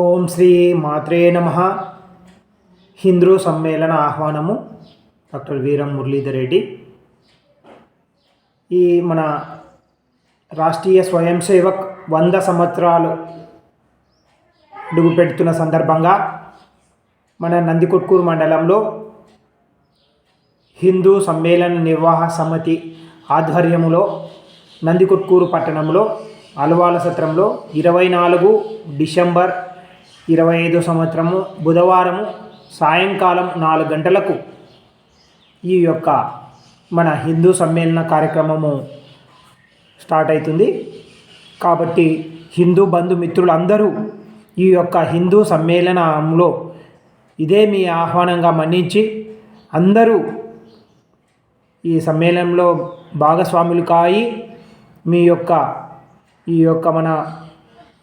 ఓం శ్రీ మాత్రే నమ. హిందూ సమ్మేళన ఆహ్వానము డాక్టర్ వీరం మురళీధర్ రెడ్డి. ఈ మన రాష్ట్రీయ స్వయం సేవక్ వంద సంవత్సరాలు అడుగుపెడుతున్న సందర్భంగా మన నందికొట్కూరు మండలంలో హిందూ సమ్మేళన నిర్వాహ సమితి ఆధ్వర్యములో నందికొట్కూరు పట్టణంలో అలవాల సత్రంలో ఇరవై నాలుగు డిసెంబర్ ఇరవై ఐదో సంవత్సరము బుధవారము సాయంకాలం నాలుగు గంటలకు ఈ యొక్క మన హిందూ సమ్మేళన కార్యక్రమము స్టార్ట్ అవుతుంది. కాబట్టి హిందూ బంధుమిత్రులందరూ ఈ యొక్క హిందూ సమ్మేళనంలో ఇదే మీ ఆహ్వానంగా మన్నించి అందరూ ఈ సమ్మేళనంలో భాగస్వాములు కాయి మీ యొక్క ఈ యొక్క మన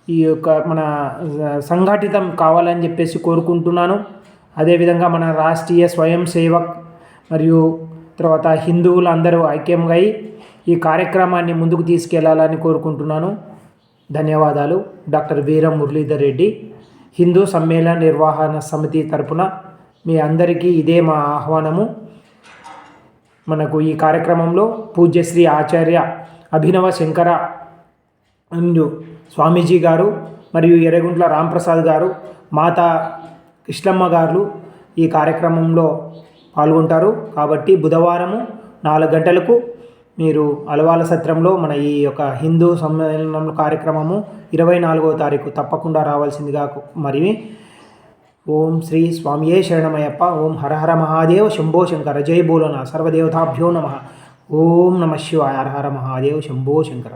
ఈ యొక్క మన సంఘటితం కావాలని చెప్పేసి కోరుకుంటున్నాను. అదేవిధంగా మన రాష్ట్రీయ స్వయం సేవక్ మరియు తర్వాత హిందువులు అందరూ ఐక్యంగా అయి ఈ కార్యక్రమాన్ని ముందుకు తీసుకెళ్ళాలని కోరుకుంటున్నాను. ధన్యవాదాలు. డాక్టర్ వీరం మురళీధర్ రెడ్డి హిందూ సమ్మేళన నిర్వహణ సమితి తరపున మీ అందరికీ ఇదే మా ఆహ్వానము. మనకు ఈ కార్యక్రమంలో పూజ్యశ్రీ ఆచార్య అభినవ శంకర అందు స్వామీజీ గారు మరియు ఎర్రగుంట్ల రాంప్రసాద్ గారు మాతా కృష్ణమ్మ గారు ఈ కార్యక్రమంలో పాల్గొంటారు. కాబట్టి బుధవారము నాలుగు గంటలకు మీరు అలవాల సత్రంలో మన ఈ యొక్క హిందూ సమ్మేళనం కార్యక్రమము ఇరవై నాలుగవ తారీఖు తప్పకుండా రావాల్సిందిగా మరి ఓం శ్రీ స్వామియే శరణమయ్యప్ప ఓం హరహర హర మహాదేవ్ శంభో శంకర జై బోలోన సర్వదేవతాభ్యో నమ. ఓం నమ శివాయ హర హర మహాదేవ్ శంభో శంకర.